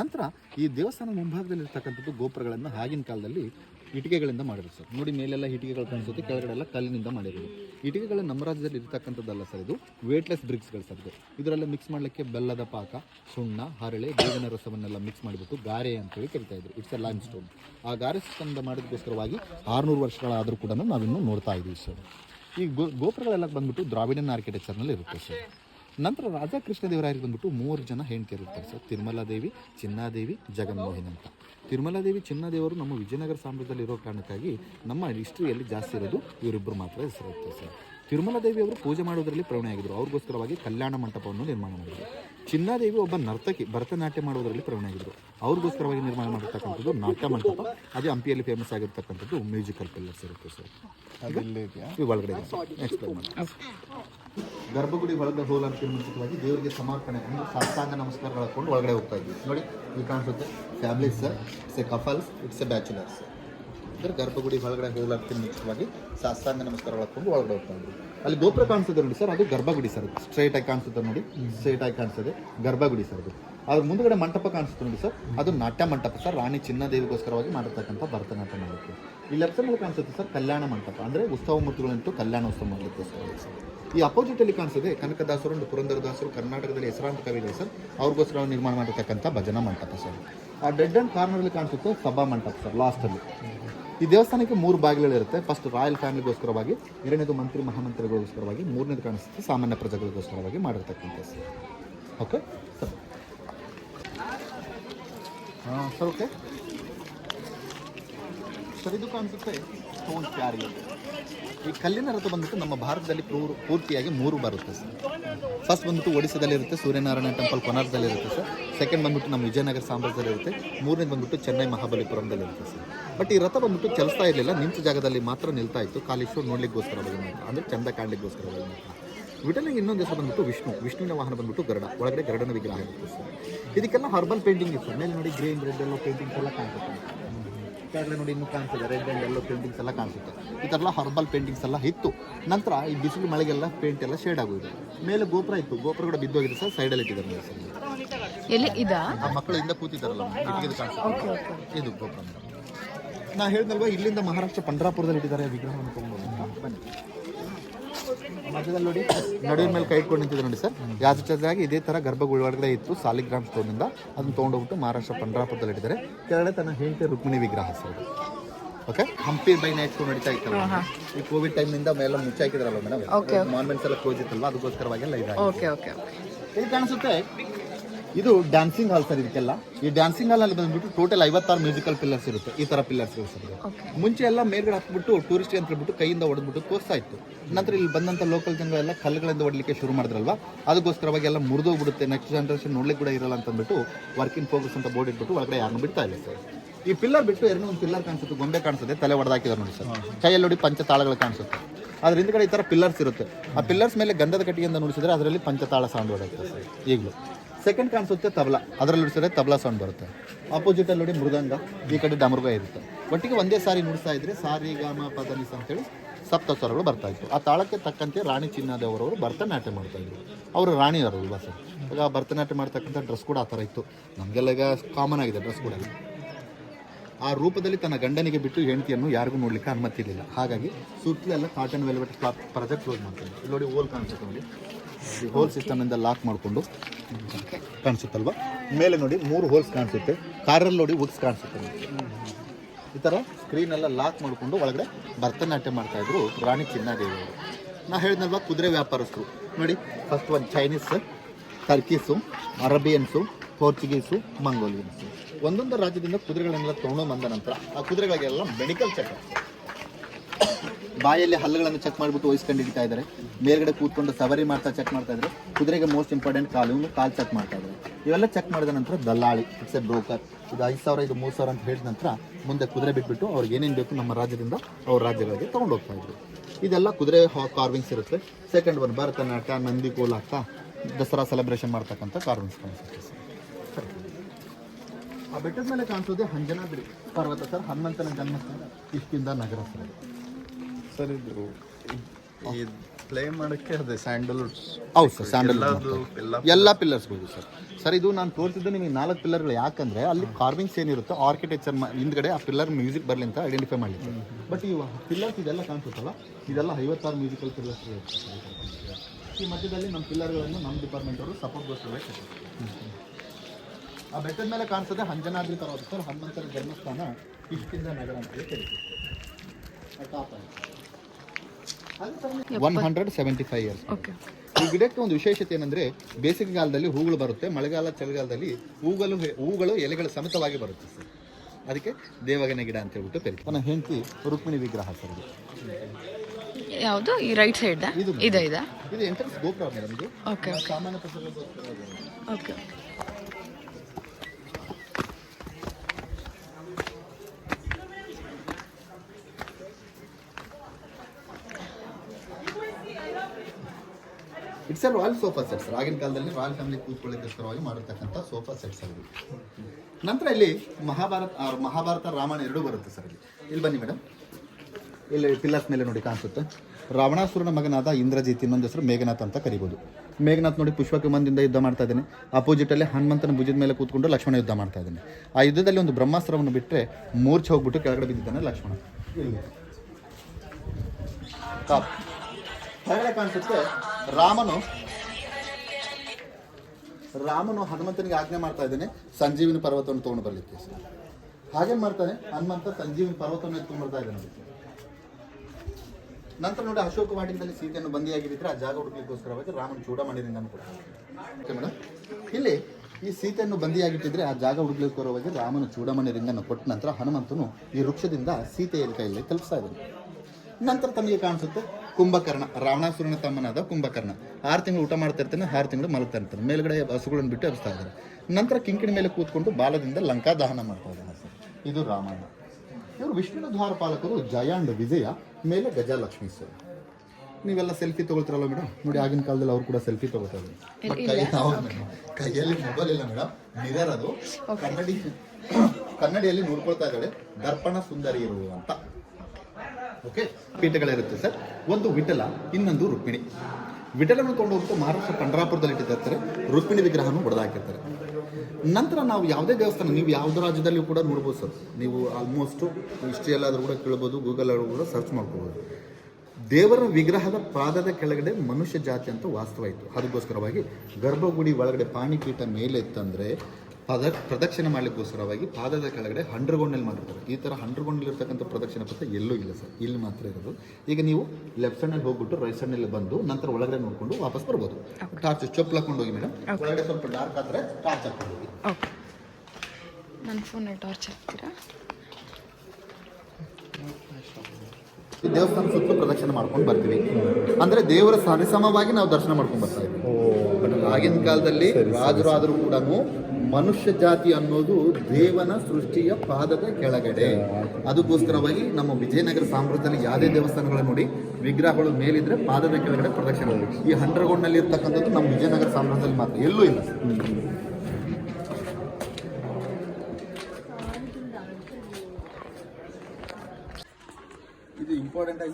ನಂತರ ಈ ದೇವಸ್ಥಾನ ಮುಂಭಾಗದಲ್ಲಿರ್ತಕ್ಕಂಥದ್ದು ಗೋಪುರಗಳನ್ನು ಆಗಿನ ಕಾಲದಲ್ಲಿ ಇಟ್ಟಿಗೆಗಳಿಂದ ಮಾಡಿರೋದು ಸರ್. ನೋಡಿ ಮೇಲೆಲ್ಲ ಇಟ್ಟಿಗೆಗಳು ಕಾಣಿಸುತ್ತೆ ಕೆಳಗಡೆ ಎಲ್ಲ ಕಲ್ಲಿನಿಂದ ಮಾಡಿರೋದು. ಇಟ್ಟಿಗೆಗಳು ನಮ್ಮ ರಾಜ್ಯದಲ್ಲಿ ಇರ್ತಕ್ಕಂಥದ್ದಲ್ಲ ಸರ್ ಇದು. ವೇಟ್ಲೆಸ್ ಬ್ರಿಕ್ಸ್ಗಳು ಸರ್ ಇದು. ಇದರಲ್ಲ ಮಿಕ್ಸ್ ಮಾಡಲಿಕ್ಕೆ ಬೆಲ್ಲದ ಪಾಕ, ಸುಣ್ಣ, ಹರಳೆ, ಬೇವಿನ ರಸವನ್ನೆಲ್ಲ ಮಿಕ್ಸ್ ಮಾಡಿಬಿಟ್ಟು ಗಾರೆ ಅಂತೇಳಿ ಕರಿತಾ ಇದ್ರು. ಇಟ್ಸ್ ಅ ಲೈಮ್ ಸ್ಟೋನ್ ಆ ಗಾರೆ ಸಿಸ್ಟಮ್ದ ಮಾಡೋದಕ್ಕೋಸ್ಕರವಾಗಿ ಆರುನೂರು ವರ್ಷಗಳಾದರೂ ಕೂಡ ನಾವಿನ್ನೂ ನೋಡ್ತಾ ಇದ್ದೀವಿ ಸರ್. ಈ ಗೋ ಗೋಪುರಗಳೆಲ್ಲ ಬಂದ್ಬಿಟ್ಟು ದ್ರಾವಿಡನ್ ಆರ್ಕಿಟೆಕ್ಚರ್ನಲ್ಲಿ ಇರುತ್ತೆ ಸರ್. ನಂತರ ರಾಜಾ ಕೃಷ್ಣದೇವರಾಯರಿಗೆ ಬಂದ್ಬಿಟ್ಟು ಮೂರು ಜನ ಹೆಂಡತಿಯರು ಇರ್ತಾರೆ ಸರ್. ತಿರುಮಲಾದೇವಿ ಚಿನ್ನಾದೇವಿ ಜಗನ್ಮೋಹಿನಿ ಅಂತ. ತಿರುಮಲಾದೇವಿ ಚಿನ್ನದೇವರು ನಮ್ಮ ವಿಜಯನಗರ ಸಾಮ್ರಾಜ್ಯದಲ್ಲಿ ಇರೋ ಕಾರಣಕ್ಕಾಗಿ ನಮ್ಮ ಹಿಸ್ಟ್ರಿಯಲ್ಲಿ ಜಾಸ್ತಿ ಇರೋದು ಇವರಿಬ್ಬರು ಮಾತ್ರ ಹೆಸರಿರುತ್ತೆ ಸರ್. ತಿರುಮಲಾದೇವಿ ಅವರು ಪೂಜೆ ಮಾಡೋದರಲ್ಲಿ ಪ್ರವೀಣೆಯಾಗಿದ್ದರು ಅವ್ರಿಗೋಸ್ಕರವಾಗಿ ಕಲ್ಯಾಣ ಮಂಟಪವನ್ನು ನಿರ್ಮಾಣ ಮಾಡಿದರು. ಚಿನ್ನಾದೇವಿ ಒಬ್ಬ ನರ್ತಕಿ ಭರತನಾಟ್ಯ ಮಾಡೋದರಲ್ಲಿ ಪ್ರವೀಣೆಯಾಗಿದ್ದರು ಅವ್ರಿಗೋಸ್ಕರವಾಗಿ ನಿರ್ಮಾಣ ಮಾಡಿರ್ತಕ್ಕಂಥದ್ದು ನಾಟ್ಯ ಮಂಟಪ. ಅದೇ ಹಂಪಿಯಲ್ಲಿ ಫೇಮಸ್ ಆಗಿರ್ತಕ್ಕಂಥದ್ದು ಮ್ಯೂಸಿಕಲ್ ಪಿಲ್ಲರ್ಸ್ ಇರುತ್ತೆ ಸರ್. ಒಳಗಡೆ ಎಕ್ಸ್ಪ್ಲೇನ್ ಮಾಡಿ ಗರ್ಭಗುಡಿ ಒಳಗಡೆ ಹೋಲಕ್ಕೆ ಮುಂಚಿತವಾಗಿ ದೇವರಿಗೆ ಸಮರ್ಪಣೆ, ಅಂದರೆ ಸಾಷ್ಟಾಂಗ ನಮಸ್ಕಾರಗಳು ಹಾಕೊಂಡು ಒಳಗಡೆ ಹೋಗ್ತಾ ಇದ್ವಿ. ನೋಡಿ, ಇಲ್ಲಿ ಕಾಣಿಸುತ್ತೆ. Families it's a couples it's a bachelors ಅಂದರೆ ಗರ್ಭಗುಡಿ ಒಳಗಡೆ ಹೋಲಕ್ಕೆ ಮುಂಚಿತವಾಗಿ ಸಾಷ್ಟಾಂಗ ನಮಸ್ಕಾರ ಹಾಕೊಂಡು ಒಳಗಡೆ ಹೋಗ್ತಾ ಇದ್ವಿ. ಅಲ್ಲಿ ಗೋಪುರ ಕಾಣಿಸುತ್ತೆ ನೋಡಿ ಸರ್ ಅದು ಗರ್ಭಗುಡಿ ಸರ್ ಸ್ಟ್ರೈಟ್ ಆಗಿ ಕಾಣಿಸುತ್ತೆ ನೋಡಿ. ಸ್ಟ್ರೈಟ್ ಆಗಿ ಕಾಣಿಸುತ್ತೆ. ಗರ್ಭಗುಡಿ ಸರ್ ಅದು. ಅದ್ರ ಮುಂದ್ಗಡೆ ಮಂಟಪ ಕಾಣಿಸುತ್ತೆ ನೋಡಿ ಸರ್ ಅದು ನಾಟ್ಯ ಮಂಟಪ ಸರ್ ರಾಣಿ ಚಿನ್ನದೇವಿಗೋಸ್ಕರವಾಗಿ ಮಾಡಿರ್ತಕ್ಕಂಥ ಭರತನಾಟ್ಯ ಮಾಡಲಿಕ್ಕೆ ಇಲ್ಲಿ ಅಪ್ಸರ್ ಕಾಣಿಸುತ್ತೆ ಸರ್ ಕಲ್ಯಾಣ ಮಂಟಪ. ಅಂದರೆ ಉತ್ಸವ ಮೂರ್ತಿಗಳಂತೂ ಕಲ್ಯಾಣ ಉತ್ಸವ ಮಾಡಲಿಕ್ಕೋಸ್ಕರ. ಸರ್ ಈ ಅಪೋಸಿಟ್ ಅಲ್ಲಿ ಕಾಣಿಸಿದೆ ಕನಕದಾಸರು ಪುರಂದರದಾಸರು ಕರ್ನಾಟಕದಲ್ಲಿ ಹೆಸರಾಂತ ಕವಿಗಳು ಸರ್. ಅವ್ರಿಗೋಸ್ಕರ ನಿರ್ಮಾಣ ಮಾಡಿರ್ತಕ್ಕಂಥ ಭಜನಾ ಮಂಟಪ ಸರ್. ಆ ಡೆಡ್ ಅಂಡ್ ಕಾರ್ನರಲ್ಲಿ ಕಾಣಿಸುತ್ತೆ ಸಭಾ ಮಂಟಪ ಸರ್ ಲಾಸ್ಟಲ್ಲಿ ಈ ದೇವಸ್ಥಾನಕ್ಕೆ ಮೂರು ಬಾಗಿಲುಗಳಿರುತ್ತೆ ಫಸ್ಟ್ ರಾಯಲ್ ಫ್ಯಾಮಿಲಿಗೋಸ್ಕರವಾಗಿ, ಎರಡನೇದು ಮಂತ್ರಿ ಮಹಾಮಂತ್ರಿಗಳಿಗೋಸ್ಕರವಾಗಿ, ಮೂರನೇದು ಕಾಣಿಸುತ್ತೆ ಸಾಮಾನ್ಯ ಪ್ರಜೆಗಳಿಗೋಸ್ಕರವಾಗಿ ಮಾಡಿರ್ತಕ್ಕಂಥ ಸರ್. Okay sir. ಹಾಂ, ಸರ್ ಓಕೆ ಸರ್, ಇದು ಕಾಣಿಸುತ್ತೆ. ಸ್ಟೋನ್ ಕ್ಯಾರಿ ಈ ಕಲ್ಲಿನ ರಥ ಬಂದ್ಬಿಟ್ಟು ನಮ್ಮ ಭಾರತದಲ್ಲಿ ಪೂರ್ ಪೂರ್ತಿಯಾಗಿ ಮೂರು ಬರುತ್ತೆ ಸರ್. ಫಸ್ಟ್ ಬಂದ್ಬಿಟ್ಟು ಒಡಿಸ್ಸಾದಲ್ಲಿ ಇರುತ್ತೆ, ಸೂರ್ಯನಾರಾಯಣ ಟೆಂಪಲ್ ಕೊನಾರ್ಕದಲ್ಲಿ ಇರುತ್ತೆ ಸರ್. ಸೆಕೆಂಡ್ ಬಂದ್ಬಿಟ್ಟು ನಮ್ಮ ವಿಜಯನಗರ ಸಾಮ್ರಾಜ್ಯದಲ್ಲಿ ಇರುತ್ತೆ. ಮೂರನೇದು ಬಂದ್ಬಿಟ್ಟು ಚೆನ್ನೈ ಮಹಾಬಲಿಪುರಂದಲ್ಲಿ ಇರುತ್ತೆ ಸರ್. ಬಟ್ ಈ ರಥ ಬಂದ್ಬಿಟ್ಟು ಚಲಿಸ್ತಾ ಇರಲಿಲ್ಲ. ನಿಂತ ಜಾಗದಲ್ಲಿ ಮಾತ್ರ ನಿಲ್ತಾ ಇತ್ತು. ಕಾಲೇಶ್ವರ್ ನೋಡ್ಲಿಕ್ಕೋಸ್ಕರ ಮಾತ್ರ. ಅಂದರೆ ಚಂದ ಕಾಣಲಿಕ್ಕೋಸ್ಕರ ಮಾತ್ರ. ವಿಟಲಿಂಗ್ ಇನ್ನೊಂದು ಹೆಸರು ಬಂದ್ಬಿಟ್ಟು ವಿಷ್ಣು. ವಿಷ್ಣುವಿನ ವಾಹನ ಬಂದ್ಬಿಟ್ಟು ಗರಡ. ಒಳಗಡೆ ಗರಡನ ವಿಗ್ರಹ ಇರುತ್ತೆ ಸರ್. ಇದಕ್ಕೆಲ್ಲ ಹರ್ಬಲ್ ಪೇಂಟಿಂಗ್ ಇತ್ತು. ಮೇಲೆ ನೋಡಿ ಗ್ರೀನ್ ರೆಡ್ ಎಲ್ಲೋ ಪೇಂಟಿಂಗ್ಸ್ ಎಲ್ಲ ಕೆಳಗಡೆ ನೋಡಿ ಇನ್ನೂ ಕಾಣಿಸುತ್ತೆ ರೆಡ್ ಆ್ಯಂಡ್ ಎಲ್ಲೋ ಪೇಂಟಿಂಗ್ಸ್ ಎಲ್ಲ ಕಾಣಿಸುತ್ತೆ. ಈ ಥರ ಎಲ್ಲ ಹರ್ಬಲ್ ಪೇಂಟಿಂಗ್ಸ್ ಎಲ್ಲ ಇತ್ತು. ನಂತರ ಈ ಬಿಸಿಲು ಮಳೆಗೆಲ್ಲ ಪೇಂಟ್ ಎಲ್ಲ ಶೇಡ್ ಆಗೋದು ಮೇಲೆ ಗೋಪುರ ಇತ್ತು. ಗೋಪುರ ಕೂಡ ಬಿದ್ದೋಗಿದೆ ಸರ್. ಸೈಡಲ್ಲಿ ಇಟ್ಟಿದ್ದಾರೆ ಎಲ್ಲಿ? ಇದಾ? ಆ ಮಕ್ಕಳಿಂದ ಕೂತಿದ್ದಾರಲ್ಲ ಇಟ್ಟಿಗೆ ಕಾಣಿಸುತ್ತೆ. ಇದು ಗೋಪುರ ನಾ ಹೇಳಿದ್ನಲ್ವಾ ಇಲ್ಲಿಂದ ಮಹಾರಾಷ್ಟ್ರ ಪಂಡ್ರಾಪುರದಲ್ಲಿ ಇಟ್ಟಿದ್ದಾರೆ ವಿಗ್ರಹವನ್ನು ತಗೊಂಡು ಬನ್ನಿ. ಮಧ್ಯದಲ್ಲಿ ನೋಡಿ ನಡುವಿನ ಮೇಲೆ ಕೈ ಇಟ್ಕೊಂಡು ನಿಂತಿದೆ ನೋಡಿ ಸರ್. ಯಾಜಚಾಗಿ ಇದೇ ತರ ಗರ್ಭಗುಳಗಡೆ ಇತ್ತು ಸಾಲಿಗ್ರಾಮ್ ಸ್ಟೋರ್ನಿಂದ. ಅದನ್ನ ತಗೊಂಡೋಗ್ಬಿಟ್ಟು ಮಹಾರಾಷ್ಟ್ರ ಪಂಡ್ರಾಪುರದಲ್ಲಿ ಇಟ್ಟಿದ್ದಾರೆ. ಕೆಳಗಡೆ ತನ್ನ ಹೆಂಡತಿ ರುಕ್ಮಿಣಿ ವಿಗ್ರಹ ಸರ್ ಓಕೆ ಹಂಪಿ ಬೈನ ಇಟ್ಕೊಂಡು ನಡೀತಾ ಇತ್ತಲ್ಲ ಈ ಕೋವಿಡ್ ಟೈಮ್ನಿಂದ ಮೇಲೆ ಮುಚ್ಚಾಕಿದ್ರಲ್ಲ ಮೇಡಮ್ ಮಾನ್ಮೆಂಟ್ಸ್ ಎಲ್ಲ ಕ್ಲೋಸ್ ಇತ್ತಲ್ವಾ ಅದಕ್ಕೋಸ್ಕರವಾಗಿ ಎಲ್ಲ ಇದಾಗಿದೆ. ಓಕೆ ಓಕೆ ಓಕೆ ಇಲ್ಲಿ ಕಾಣಿಸುತ್ತೆ ಇದು ಡ್ಯಾನ್ಸಿಂಗ್ ಹಾಲ್ ಸರ್ ಇದಕ್ಕೆಲ್ಲ. ಈ ಡ್ಯಾನ್ಸಿಂಗ್ ಹಾಲ್ ಅಲ್ಲಿ ಬಂದ್ಬಿಟ್ಟು ಟೋಟಲ್ ಐವತ್ತಾರು ಮ್ಯೂಸಿಕಲ್ ಪಿಲ್ಲರ್ಸ್ ಇರುತ್ತೆ. ಈ ತರ ಪಿಲ್ಲರ್ಸ್ ಇರುತ್ತೆ ಮುಂಚೆ ಎಲ್ಲ ಮೇಲ್ಗಡೆ ಹಾಕ್ಬಿಟ್ಟು ಟೂರಿಸ್ಟ್ ಅಂತ ಹೇಳ್ಬಿಟ್ಟು ಕೈಯಿಂದ ಹೊಡೆದ್ಬಿಟ್ಟು ತೋರಿಸ್ತಾ ಇತ್ತು. ನಂತರ ಇಲ್ಲಿ ಬಂದಂತ ಲೋಕಲ್ ಜನಗಳೆಲ್ಲ ಎಲ್ಲ ಕಲ್ಲುಗಳಿಂದ ಹೊಡ್ಲಿಕ್ಕೆ ಶುರು ಮಾಡಿದ್ರಲ್ವಾ? ಅದಕ್ಕೋಸ್ಕರವಾಗಿ ಎಲ್ಲ ಮುರಿದೋಗ್ಬಿಡುತ್ತೆ. ನೆಕ್ಸ್ಟ್ ಜನರೇಷನ್ ನೋಡ್ಲಿಕ್ಕೆ ಕೂಡ ಇರಲ್ಲ ಅಂತ ಅಂದ್ಬಿಟ್ಟು ವರ್ಕ್ ಇನ್ ಪ್ರೋಗ್ರೆಸ್ ಅಂತ ಬೋರ್ಡ್ ಇಟ್ಬಿಟ್ಟು ಒಳಗಡೆ ಯಾರನ್ನು ಬಿಡ್ತಾ ಇಲ್ಲ ಸರ್. ಈ ಪಿಲ್ಲರ್ ಬಿಟ್ಟು ಎರಡನೇ ಒಂದು ಪಿಲ್ಲರ್ ಕಾಣಿಸುತ್ತೆ. ಗೊಂಬೆ ಕಾಣಿಸುತ್ತೆ. ತಲೆ ಹೊಡೆದಾಕಿದ್ದಾರೆ ನೋಡಿ ಸರ್. ಕೈಯಲ್ಲಿ ನೋಡಿ ಪಂಚತಾಳಗಳು ಕಾಣಿಸುತ್ತೆ. ಅದ್ರ ಹಿಂದ್ಗಡೆ ಈ ಥರ ಪಿಲ್ಲರ್ಸ್ ಇರುತ್ತೆ. ಆ ಪಿಲ್ಲರ್ಸ್ ಮೇಲೆ ಗಂಧದ ಕಟ್ಟಿಗೆಯಿಂದ ನುಡಿಸಿದ್ರೆ ಅದರಲ್ಲಿ ಪಂಚತಾಳ ಸೌಂಡ್ ಹೊಡೆಯುತ್ತೆ ಸರ್. ಈಗಲೂ. ಸೆಕೆಂಡ್ ಕಾಣಿಸುತ್ತೆ ತಬಲಾ. ಅದರಲ್ಲಿ ನುಡಿಸಿದ್ರೆ ತಬಲಾ ಸೌಂಡ್ ಬರುತ್ತೆ. ಆಪೋಸಿಟ್ ಅಲ್ಲಿ ನೋಡಿ ಮೃದಂಗ, ಈ ಕಡೆ ಡಮರುಗ ಇರುತ್ತೆ. ಒಟ್ಟಿಗೆ ಒಂದೇ ಸಾರಿ ನುಡಿಸ್ತಾ ಇದ್ರೆ ಸಾರಿ, ಗಾಮ ಪದನಿಸ್ ಅಂತೇಳಿ ಸಪ್ತ ಸ್ವರಗಳು ಬರ್ತಾ ಇತ್ತು. ಆ ತಾಳಕ್ಕೆ ತಕ್ಕಂತೆ ರಾಣಿ ಚಿನ್ನದೇವರವರು ಭರತನಾಟ್ಯ ಮಾಡ್ತಾ ಇದ್ರು. ಅವರು ರಾಣಿ ಅವರು ಸರ್? ಈಗ ಭರತನಾಟ್ಯ ಮಾಡ್ತಕ್ಕಂಥ ಡ್ರೆಸ್ ಕೂಡ ಆ ಥರ ಇತ್ತು. ನಮಗೆಲ್ಲ ಈಗ ಕಾಮನ್ ಆಗಿದೆ ಡ್ರೆಸ್ ಕೂಡ. ಆ ರೂಪದಲ್ಲಿ ತನ್ನ ಗಂಡನಿಗೆ ಬಿಟ್ಟು ಹೆಂಡತಿಯನ್ನು ಯಾರಿಗೂ ನೋಡಲಿಕ್ಕೆ ಅನುಮತಿ ಇರಲಿಲ್ಲ. ಹಾಗಾಗಿ ಸುತ್ತಲೆಲ್ಲ cotton velvet cloth project close ಮಾಡ್ತಾರೆ ಇಲ್ಲಿ ನೋಡಿ ಓಲ್ ಕಾಣಿಸುತ್ತೆ ನೋಡಿ. ಹೋಲ್ ಸಿಸ್ಟಮ್ ಇಂದ ಲಾಕ್ ಮಾಡಿಕೊಂಡು ಕಾಣಿಸುತ್ತಲ್ವಾ? ಮೇಲೆ ನೋಡಿ ಮೂರು ಹೋಲ್ಸ್ ಕಾಣಿಸುತ್ತೆ. ಕಾರಲ್ಲಿ ನೋಡಿ ಉಕ್ಸ್ ಕಾಣಿಸುತ್ತೆ ಈ ಥರ ಸ್ಕ್ರೀನ್ ಎಲ್ಲ ಲಾಕ್ ಮಾಡಿಕೊಂಡು ಒಳಗಡೆ ಭರತನಾಟ್ಯ ಮಾಡ್ತಾಯಿದ್ರು ರಾಣಿ ಚಿನ್ನಾದೇವಿ ಅವರು. ನಾ ಹೇಳಿದ್ನಲ್ವಾ ಕುದುರೆ ವ್ಯಾಪಾರಸ್ಥರು. ನೋಡಿ ಫಸ್ಟ್ ಒಂದು ಚೈನೀಸ್ ಟರ್ಕೀಸು ಅರೇಬಿಯನ್ಸು ಪೋರ್ಚುಗೀಸು ಮಂಗೋಲಿಯನ್ಸು ಒಂದೊಂದು ರಾಜ್ಯದಿಂದ ಕುದುರೆಗಳನ್ನೆಲ್ಲ ತೊಗೊಂಡು ಬಂದ ನಂತರ ಆ ಕುದುರೆಗಳಿಗೆಲ್ಲ ಮೆಡಿಕಲ್ ಚೆಕ್ ಬಾಯಲ್ಲಿ ಹಲ್ಲುಗಳನ್ನು ಚೆಕ್ ಮಾಡಿಬಿಟ್ಟು ವಹಿಸ್ಕೊಂಡು ಹಿಡಿತಾ ಇದ್ದಾರೆ. ಮೇಲ್ಗಡೆ ಕೂತ್ಕೊಂಡು ಸವಾರಿ ಮಾಡ್ತಾ ಚೆಕ್ ಮಾಡ್ತಾ ಇದ್ದಾರೆ. ಕುದುರೆಗೆ ಮೋಸ್ಟ್ ಇಂಪಾರ್ಟೆಂಟ್ ಕಾಲು, ಇವನು ಕಾಲು ಚೆಕ್ ಮಾಡ್ತಾ ಇದ್ದಾರೆ ಇವೆಲ್ಲ ಚೆಕ್ ಮಾಡಿದ ನಂತರ ದಲ್ಲಾಳಿ ಇಟ್ಸ್ ಎ ಬ್ರೋಕರ್ ಇದು ಐದು ಸಾವಿರ, ಇದು ಮೂರು ಸಾವಿರ ಅಂತ ಹೇಳಿದ ನಂತರ ಮುಂದೆ ಕುದುರೆ ಬಿಟ್ಬಿಟ್ಟು ಅವ್ರಿಗೆ ಏನೇನು ಬೇಕು ನಮ್ಮ ರಾಜ್ಯದಿಂದ ಅವ್ರ ರಾಜ್ಯಗಳಿಗೆ ತೊಗೊಂಡು ಹೋಗ್ತಾ ಇದ್ರು. ಇದೆಲ್ಲ ಕುದುರೆ ಕಾರ್ವಿಂಗ್ಸ್ ಇರುತ್ತೆ. ಸೆಕೆಂಡ್ ಒನ್ ಭರತನಾಟ್ಯ, ನಂದಿ ಕೋಲಾಟ, ದಸರಾ ಸೆಲೆಬ್ರೇಷನ್ ಮಾಡ್ತಕ್ಕಂಥ ಕಾರ್ವಿಂಗ್ಸ್ ಕಾಣಿಸುತ್ತೆ. ಆ ಬೆಟ್ಟದ ಮೇಲೆ ಕಾಣಿಸೋದೇ ಹಂಜನಾದ್ರಿ ಪರ್ವತ, ಸರ್, ಹನುಮಂತನ ಜನ್ಮಸ್ಥಾನ ಇಷ್ಟಿಂದ ನಗರ ಸರ್. ಸರ್ ಇದು ಪ್ಲೇ ಮಾಡೋಕ್ಕೆ ಅದೇ ಸ್ಯಾಂಡಲ್ವುಡ್ಸ್ ಹೌದು ಸರ್ ಸ್ಯಾಂಡಲ್ ಎಲ್ಲ ಪಿಲ್ಲರ್ಸ್ ಪಿಲ್ಲರ್ಸ್ಗಳು ಸರ್. ಸರ್ ಇದು ನಾನು ತೋರಿಸಿದ್ದು ನಿಮಗೆ ನಾಲ್ಕು ಪಿಲ್ಲರ್ಗಳು ಯಾಕಂದ್ರೆ ಅಲ್ಲಿ ಕಾರ್ವಿಂಗ್ಸ್ ಏನಿರುತ್ತೋ ಆರ್ಕಿಟೆಕ್ಚರ್ ಹಿಂದ್ಗಡೆ ಆ ಪಿಲ್ಲರ್ ಮ್ಯೂಸಿಕ್ ಬರಲಿ ಅಂತ ಐಡೆಂಟಿಫೈ ಮಾಡಲಿಕ್ಕೆ ಬಟ್ ಈ ಪಿಲ್ಲರ್ಸ್ ಇದೆಲ್ಲ ಕಾಣಿಸುತ್ತಲ್ಲ ಇದೆಲ್ಲ ಐವತ್ತಾರು ಮ್ಯೂಸಿಕಲ್ ಪಿಲ್ಲರ್ಸ್ ಈ ಮಧ್ಯದಲ್ಲಿ ನಮ್ಮ ಪಿಲ್ಲರ್ಗಳನ್ನು ನಮ್ಮ ಡಿಪಾರ್ಟ್ಮೆಂಟ್ ಅವರು ಸಪೋರ್ಟ್ಗೋಸ್ಕರ ಆ ಬೆಟ್ಟದ ಮೇಲೆ ಕಾಣಿಸೋದೆ ಅಂಜನಾದ್ರಿ ಅವರು ಸರ್. ಹನುಮಂತರ ಜನ್ಮಸ್ಥಾನ ಇಷ್ಟಿಂದ ನಗರ ಅಂತ ಹೇಳಿ ಕರೀತೀವಿ one hundred seventy five years okay ಈ ಗಿಡಕ್ಕೆ ಒಂದು ವಿಶೇಷತೆ ಏನಂದ್ರೆ ಬೇಸಿಗೆಗಾಲದಲ್ಲಿ ಹೂಗಳು ಬರುತ್ತೆ ಮಳೆಗಾಲ ಚಳಿಗಾಲದಲ್ಲಿ ಹೂಗಳು ಹೂಗಳು ಎಲೆಗಳು ಸಮೇತವಾಗಿ ಬರುತ್ತೆ ಸರ್. ಅದಕ್ಕೆ ದೇವಗನ ಗಿಡ ಅಂತ ಹೇಳ್ಬಿಟ್ಟು ಕರೀತೀವಿ ನನ್ನ ಹೆಂಡತಿ ರುಕ್ಮಿಣಿ ವಿಗ್ರಹ ಸರ್ ಯಾವುದು? ಈ ರೈಟ್ ಸೈಡ್ ಇದು ಇದೆ ಎಂಟ್ರೆನ್ಸ್ ಗೋಪುರ ಮೇಡಮ್ ಇದು. ಓಕೆ ಸಾಮಾನ್ಯ okay. Okay it's a royal sofa sets ಆಗಿನ ಕಾಲದಲ್ಲಿ ರಾಯಲ್ ಫ್ಯಾಮಿಲಿ ಕೂತ್ಕೊಳ್ಳೋಕ್ಕೋಸ್ಕರವಾಗಿ ಮಾಡಿರ್ತಕ್ಕಂಥ ಸೋಫಾ ಸೆಟ್ಸ್ ಅದು ನಂತರ ಇಲ್ಲಿ ಮಹಾಭಾರತ ಅವ್ರ ಮಹಾಭಾರತ ರಾಮಾಯಣ ಎರಡೂ ಬರುತ್ತೆ ಸರ್ ಇಲ್ಲಿ. ಇಲ್ಲಿ ಬನ್ನಿ ಮೇಡಮ್ ಇಲ್ಲಿ ಪಿಲ್ಲರ್ಸ್ ಮೇಲೆ ನೋಡಿ ಕಾಣಿಸುತ್ತೆ. ರಾವಣಾಸುರನ ಮಗನಾದ ಇಂದ್ರಜಿತ್ ಇನ್ನೊಂದು ಹೆಸರು ಮೇಘನಾಥ್ ಅಂತ ಕರಿಬೋದು. ಮೇಘನಾಥ್ ನೋಡಿ ಪುಷ್ಪಕ ಮಂದಿಂದ ಯುದ್ಧ ಮಾಡ್ತಾ ಇದ್ದಾನೆ. ಅಪೋಸಿಟಲ್ಲಿ ಹನುಮಂತನ ಭುಜದ ಮೇಲೆ ಕೂತ್ಕೊಂಡು ಲಕ್ಷ್ಮಣ ಯುದ್ಧ ಮಾಡ್ತಾ ಇದ್ದಾನೆ. ಆ ಯುದ್ಧದಲ್ಲಿ ಒಂದು ಬ್ರಹ್ಮಾಸ್ತ್ರವನ್ನು ಬಿಟ್ಟರೆ ಮೂರ್ಛೆ ಹೋಗ್ಬಿಟ್ಟು ಕೆಳಗಡೆ ಬಿದ್ದಿದ್ದಾನೆ ಲಕ್ಷ್ಮಣ. ಹೊರಗಡೆ ಕಾಣಿಸುತ್ತೆ. ರಾಮನು ರಾಮನು ಹನುಮಂತನಿಗೆ ಆಜ್ಞೆ ಮಾಡ್ತಾ ಇದ್ದೇನೆ, ಸಂಜೀವಿನಿ ಪರ್ವತವನ್ನು ತಗೊಂಡು ಬರ್ಲಿಕ್ಕೆ. ಹಾಗೆ ಮಾಡ್ತಾನೆ? ಹನುಮಂತ ಸಂಜೀವಿನಿ ಪರ್ವತವನ್ನು ಎತ್ಕೊಂಡು ಬರ್ತಾ ಇದ್ದಾನೆ. ನಂತರ ನೋಡಿ ಅಶೋಕ ವಾಟಿಕದಲ್ಲಿ ಸೀತೆಯನ್ನು ಬಂದಿಯಾಗಿರಿದ್ರೆ ಆ ಜಾಗ ಹುಡುಕ್ಲಿಕ್ಕೋಸ್ಕರವಾಗಿ ರಾಮನ್ ಚೂಡಮಣಿಯಿಂದ ಕೂಡ ಓಕೆ ಮೇಡಮ್ ಇಲ್ಲಿ ಈ ಸೀತೆಯನ್ನು ಬಂದಿಯಾಗಿಟ್ಟಿದ್ರೆ ಆ ಜಾಗ ಹುಡುಕ್ಲಿಕ್ಕೆ ರಾಮನ ಚೂಡಮಣಿ ರಿಂಗನ್ನು ಕೊಟ್ಟ ನಂತರ ಹನುಮಂತನು ಈ ವೃಕ್ಷದಿಂದ ಸೀತೆಯ ಕೈಯಲ್ಲಿ ತಲುಪಿಸ್ತಾ ಇದ್ದಾನೆ. ನಂತರ ತಮಗೆ ಕಾಣಿಸುತ್ತೆ ಕುಂಭಕರ್ಣ ರಾವಣಾಸುರನ ತಮ್ಮನಾದ ಕುಂಭಕರ್ಣ. ಆರು ತಿಂಗಳು ಊಟ ಮಾಡ್ತಾ ಇರ್ತಾನೆ ಆರು ತಿಂಗಳು ಮಲಗ್ತಾ ಇರ್ತಾನೆ. ಮೇಲ್ಗಡೆ ಹಸುಗಳನ್ನು ಬಿಟ್ಟು ಹರಿಸ್ತಾ ಇದ್ದಾರೆ. ನಂತರ ಕಿಂಕಿಣಿ ಮೇಲೆ ಕೂತ್ಕೊಂಡು ಬಾಲದಿಂದ ಲಂಕಾ ದಹನ ಮಾಡ್ತಾ ಇದ್ದಾನೆ ಸರ್. ಇದು ರಾಮಾಯಣ. ಇವರು ವಿಷ್ಣುವಿನ ದ್ವಾರಪಾಲಕರು ಜಯ ಅಂಡ್ ವಿಜಯ ಮೇಲೆ ಗಜಲಕ್ಷ್ಮಿ ಸರ್. ನೀವೆಲ್ಲ ಸೆಲ್ಫಿ ತಗೊಳ್ತಾರಲ್ಲ ಮೇಡಮ್? ನೋಡಿ ಆಗಿನ ಕಾಲದಲ್ಲಿ ಅವ್ರು ಕೂಡ ಸೆಲ್ಫಿ ತಗೋತಾ ಇದ್ದಾರೆ. ಕೈಯಲ್ಲಿ ಮೊಬೈಲ್ ಇಲ್ಲ ಮೇಡಮ್. ಮಿರರ್ ಅದು. ಕನ್ನಡಿ ಕನ್ನಡಿಯಲ್ಲಿ ನೋಡ್ಕೊಳ್ತಾ ಇದ್ದಾಳೆ. ದರ್ಪಣ ಸುಂದರಿ ಅಂತ. ಓಕೆ? ಪೀಠಗಳಿರುತ್ತೆ ಸರ್. ಒಂದು ವಿಠಲ, ಇನ್ನೊಂದು ರುಕ್ಮಿಣಿ. ವಿಠಲನ ಕೊಂಡೋಗ್ಬಿಟ್ಟು ಮಹಾರಾಷ್ಟ್ರ ಪಂಡರಾಪುರದಲ್ಲಿ ಇಟ್ಟಿರ್ತಾರೆ. ರುಕ್ಮಿಣಿ ವಿಗ್ರಹವನ್ನು ಹೊಡೆದಾಕಿರ್ತಾರೆ. ನಂತರ ನಾವು ಯಾವುದೇ ದೇವಸ್ಥಾನ, ನೀವು ಯಾವುದೇ ರಾಜ್ಯದಲ್ಲಿ ಕೂಡ ನೋಡ್ಬೋದು ಸರ್. ನೀವು ಆಲ್ಮೋಸ್ಟು ಹಿಸ್ಟ್ರಿ ಎಲ್ಲಾದರೂ ಕೂಡ ಕೇಳ್ಬೋದು ಗೂಗಲ್ ಕೂಡ ಸರ್ಚ್ ಮಾಡ್ಕೋಬೋದು. ದೇವರ ವಿಗ್ರಹದ ಪಾದದ ಕೆಳಗಡೆ ಮನುಷ್ಯ ಜಾತಿ ಅಂತ ವಾಸ್ತವ ಇತ್ತು. ಅದಕ್ಕೋಸ್ಕರವಾಗಿ ಗರ್ಭಗುಡಿ ಒಳಗಡೆ ಪಾಣಿಪೀಠ ಮೇಲೆ ಇತ್ತಂದರೆ ಪದ ಪ್ರದಕ್ಷಿಣೆ ಮಾಡಲಿಕ್ಕೋಸ್ಕರವಾಗಿ ಪಾದದ ಕೆಳಗಡೆ ಹಂಡ್ರಗೊಂಡಲ್ಲಿ ಮಾಡಿರ್ತಾರೆ. ಈ ಥರ ಹಂಡ್ರಗೊಂಡಲ್ಲಿ ಇರ್ತಕ್ಕಂಥ ಪ್ರದಕ್ಷಿಣೆ ಪಥ ಎಲ್ಲೂ ಇಲ್ಲ ಸರ್. ಇಲ್ಲಿ ಮಾತ್ರ ಇರೋದು. ಈಗ ನೀವು ಲೆಫ್ಟ್ ಸೈಡಲ್ಲಿ ಹೋಗ್ಬಿಟ್ಟು ರೈಟ್ ಸೈಡ್ನಲ್ಲಿ ಬಂದು ನಂತರ ಒಳಗಡೆ ನೋಡಿಕೊಂಡು ವಾಪಸ್ ಬರ್ಬೋದು. ಟಾರ್ಚ್ ಚೊಪ್ಪು ಹಾಕೊಂಡು ಹೋಗಿ ಮೇಡಮ್ ಒಳಗಡೆ ಸ್ವಲ್ಪ ಡಾರ್ಕ್ ಆದರೆ ಟಾರ್ಚ್ ಹಾಕೊಂಡು ಹೋಗಿ. ಓಕೆ ನನ್ನ ಫೋನಲ್ಲಿ ಟಾರ್ಚ್ ಹಾಕ್ತೀರಾ? ಈ ದೇವಸ್ಥಾನ ಸುತ್ತಲೂ ಪ್ರದಕ್ಷಿಣೆ ಮಾಡ್ಕೊಂಡು ಬರ್ತೀವಿ. ಅಂದ್ರೆ ದೇವರ ಸರಿಸಮವಾಗಿ ನಾವು ದರ್ಶನ ಮಾಡ್ಕೊಂಡು ಬರ್ತಾ ಇದ್ದೀವಿ. ಆಗಿನ ಕಾಲದಲ್ಲಿ ರಾಜರು ಆದರೂ ಕೂಡ ಮನುಷ್ಯ ಜಾತಿ ಅನ್ನೋದು ದೇವನ ಸೃಷ್ಟಿಯ ಪಾದದ ಕೆಳಗಡೆ. ಅದಕ್ಕೋಸ್ಕರವಾಗಿ ನಮ್ಮ ವಿಜಯನಗರ ಸಾಮ್ರಾಜ್ಯದಲ್ಲಿ ಯಾವುದೇ ದೇವಸ್ಥಾನಗಳ ನೋಡಿ, ವಿಗ್ರಹಗಳು ಮೇಲಿದ್ರೆ ಪಾದದ ಕೆಳಗಡೆ ಪ್ರದಕ್ಷಿಣೆ. ಈ ಹಂಡ್ರಗೋಡ್ನಲ್ಲಿ ಇರ್ತಕ್ಕಂಥದ್ದು ನಮ್ಮ ವಿಜಯನಗರ ಸಾಮ್ರಾಜ್ಯದಲ್ಲಿ ಮಾತ್ರ. ಎಲ್ಲೂ ಇಲ್ಲ. ಇದು ಇಂಪಾರ್ಟೆಂಟ್ ಆಗಿ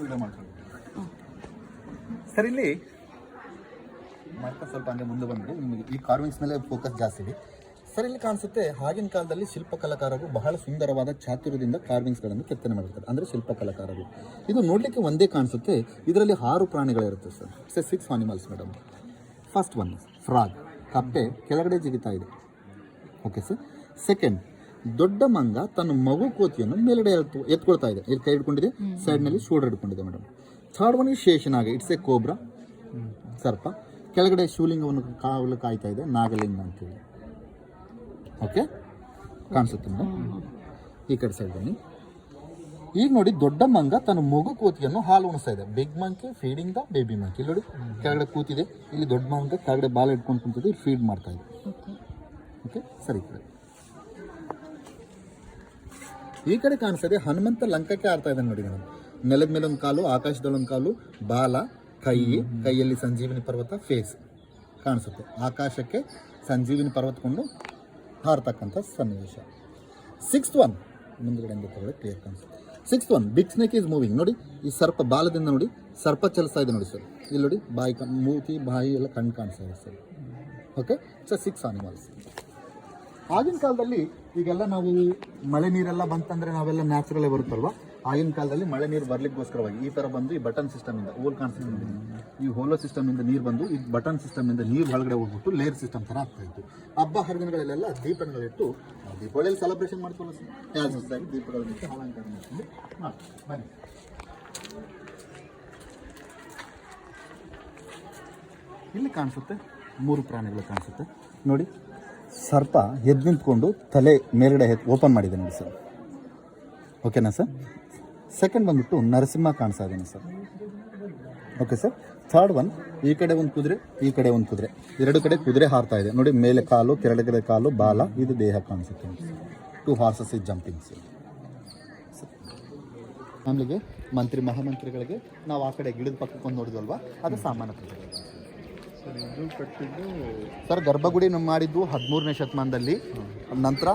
ಸರ್, ಇಲ್ಲಿ ಮತ್ತೆ ಸ್ವಲ್ಪ ಹಂಗೆ ಮುಂದೆ ಬಂದ್ಬಿಡಿ. ನಿಮಗೆ ಈ ಕಾರ್ವಿಂಗ್ಸ್ ಮೇಲೆ ಫೋಕಸ್ ಜಾಸ್ತಿ ಇದೆ. ಸರ್ ಇಲ್ಲಿ ಕಾಣಿಸುತ್ತೆ. ಆಗಿನ ಕಾಲದಲ್ಲಿ ಶಿಲ್ಪಕಲಾಕಾರರು ಬಹಳ ಸುಂದರವಾದ ಚಾತುರ್ಯದಿಂದ ಕಾರ್ವಿಂಗ್ಸ್ಗಳನ್ನು ಕೆತ್ತನೆ ಮಾಡಿರ್ತಾರೆ. ಅಂದರೆ ಶಿಲ್ಪಕಲಾಕಾರರು. ಇದು ನೋಡಲಿಕ್ಕೆ ಒಂದೇ ಕಾಣಿಸುತ್ತೆ. ಇದರಲ್ಲಿ ಆರು ಪ್ರಾಣಿಗಳಿರುತ್ತೆ sir. It's six animals madam first one frog ಕಪ್ಪೆ ಕೆಳಗಡೆ ಜಿಗಿತಾ ಇದೆ. ಓಕೆ ಸರ್ ಸೆಕೆಂಡ್ ದೊಡ್ಡ ಮಂಗ ತನ್ನ ಮಗು ಕೋತಿಯನ್ನು ಮೇಲ್ಗಡೆ ಎತ್ಕೊಳ್ತಾ ಇದೆ. ಇಲ್ಲಿ ಕೈ ಹಿಡ್ಕೊಂಡಿದೆ? ಸೈಡ್ನಲ್ಲಿ shoulder ಹಿಡ್ಕೊಂಡಿದೆ madam third one is Sheshanaga. It's a cobra ಸರ್ಪ. ಕೆಳಗಡೆ ಶಿವಲಿಂಗವನ್ನು ಕಾವಲು ಕಾಯ್ತಾ ಇದೆ. ನಾಗಲಿಂಗ ಅಂತೇಳಿ. ಓಕೆ? ಕಾಣಿಸುತ್ತೆ ಮೇಡಮ್. ಈ ಕಡೆ ಸೈಡ್ ಬನ್ನಿ. ಈಗ ನೋಡಿ ದೊಡ್ಡ ಮಂಗ ತನ್ನ ಮಗು ಕೂತಿಯನ್ನು ಹಾಲು ಉಣಿಸ್ತಾ ಇದೆ. Big monkey feeding the baby monkey ಇಲ್ಲಿ ನೋಡಿ ಕೆಳಗಡೆ ಕೂತಿದೆ. ಇಲ್ಲಿ ದೊಡ್ಡ ಮಂಗ ಕೆಳಗಡೆ ಬಾಲ್ ಇಟ್ಕೊಂಡು ಕುಂತಿದೆ ಇಲ್ಲಿ ಫೀಡ್ ಮಾಡ್ತಾ ಇದೆ. ಓಕೆ? ಸರಿ ಈ ಕಡೆ. ಈ ಕಡೆ ಕಾಣಿಸ್ತದೆ ಹನುಮಂತ ಲಂಕಕ್ಕೆ ಆಡ್ತಾ ಇದ್ದಾನೆ ನೋಡಿ ಮೇಡಮ್. ನೆಲದ ಮೇಲೆ ಒಂದು ಕಾಲು ಆಕಾಶದಲ್ಲಿ ಒಂದು ಕಾಲು ಬಾಲ ಕೈ ಕೈಯಲ್ಲಿ ಸಂಜೀವಿನಿ ಪರ್ವತ ಫೇಸ್ ಕಾಣಿಸುತ್ತೆ. ಆಕಾಶಕ್ಕೆ ಸಂಜೀವಿನಿ ಪರ್ವತಕೊಂಡು ಹಾರ್ತಕ್ಕಂಥ ಸನ್ನಿವೇಶ. ಸಿಕ್ಸ್ತ್ ಒನ್ ಮುಂದ್ಗಡೆ ತಗೊಳ್ಳಿ ಕ್ಲಿಯರ್ ಕಾಣಿಸುತ್ತೆ. Sixth one big snake is moving ನೋಡಿ, ಈ ಸರ್ಪ ಬಾಲದಿಂದ ನೋಡಿ, ಸರ್ಪ ಚಲಿಸ್ತಾ ಇದೆ ನೋಡಿ ಸರ್. ಇಲ್ಲಿ ನೋಡಿ, ಬಾಯಿ ಕಣ್ ಮೂತಿ, ಬಾಯಿ ಎಲ್ಲ ಕಣ್ಣು ಕಾಣಿಸ್ತಾ ಇದೆ sir. Okay sir six animals ಆಗಿನ ಕಾಲದಲ್ಲಿ ಈಗೆಲ್ಲ ನಾವು ಮಳೆ ನೀರೆಲ್ಲ ಬಂತಂದ್ರೆ ನಾವೆಲ್ಲ ನ್ಯಾಚುರಲೇ ಬರುತ್ತಲ್ವಾ? ಆಗಿನ ಕಾಲದಲ್ಲಿ ಮಳೆ ನೀರು ಬರ್ಲಿಕ್ಕೋಸ್ಕರವಾಗಿ ಈ ತರ ಬಂದು ಈ ಬಟನ್ ಸಿಸ್ಟಮ್ ಇಂದ ಹೋಲ್ ಕಾಣಿಸ್ತಾ ಈ ಹೋಲೋ ಸಿಸ್ಟಮ್ ಇಂದ ನೀರು ಬಂದು ಈ ಬಟನ್ ಸಿಸ್ಟಮ್ ಇಂದ ನೀರು ಒಳಗಡೆ ಹೋಗ್ಬಿಟ್ಟು ಲೇಯರ್ ಸಿಸ್ಟಮ್ ತರ ಆಗ್ತಾ ಇತ್ತು. ಹಬ್ಬ, ಹರಿದಿನಗಳಲ್ಲೆಲ್ಲ ದೀಪಗಳಿಟ್ಟು ದೀಪಾವಳಿಯಲ್ಲಿ ಸೆಲೆಬ್ರೇಷನ್ ಮಾಡ್ತೀವಲ್ಲ ಸರ್. ದೀಪಗಳನ್ನಿಟ್ಟು ಅಲಂಕಾರ ಮಾಡ್ಕೊಂಡು. ಬನ್ನಿ. ಇಲ್ಲಿ ಕಾಣಿಸುತ್ತೆ, ಮೂರು ಪ್ರಾಣಿಗಳು ಕಾಣಿಸುತ್ತೆ. ನೋಡಿ, ಸರ್ಪ ಎದ್ದು ನಿಂತ್ಕೊಂಡು ತಲೆ ಮೇಲ್ಗಡೆ ಓಪನ್ ಮಾಡಿದೆ ನೋಡಿ ಸರ್. ಓಕೆನಾ ಸರ್? ಸೆಕೆಂಡ್ ಬಂದ್ಬಿಟ್ಟು ನರಸಿಂಹ ಕಾಣಿಸ್ತಾ ಇದ್ದೀನಿ sir. Okay sir third one ಈ ಕಡೆ ಒಂದು ಕುದುರೆ ಈ ಕಡೆ ಒಂದು ಕುದುರೆ. ಎರಡು ಕಡೆ ಕುದುರೆ ಹಾರ್ತಾ ಇದೆ. ನೋಡಿ ಮೇಲೆ ಕಾಲು ಕೆಳಗಡೆ ಕಾಲು ಬಾಲ ಇದು ದೇಹ ಕಾಣಿಸುತ್ತೆ. Two horses is jumping sir ಆಮೇಲೆ ಮಂತ್ರಿ ಮಹಾಮಂತ್ರಿಗಳಿಗೆ ನಾವು ಆ ಕಡೆ ಗಿಡದ ಪಕ್ಕಕ್ಕೆ ಒಂದು ನೋಡಿದ್ವಲ್ವಾ? ಅದು ಸಾಮಾನ್ಯ ಸರ್ ಗರ್ಭಗುಡಿ ನಮ್ಮ ಮಾಡಿದ್ದು ಹದಿಮೂರನೇ ಶತಮಾನದಲ್ಲಿ. ನಂತರ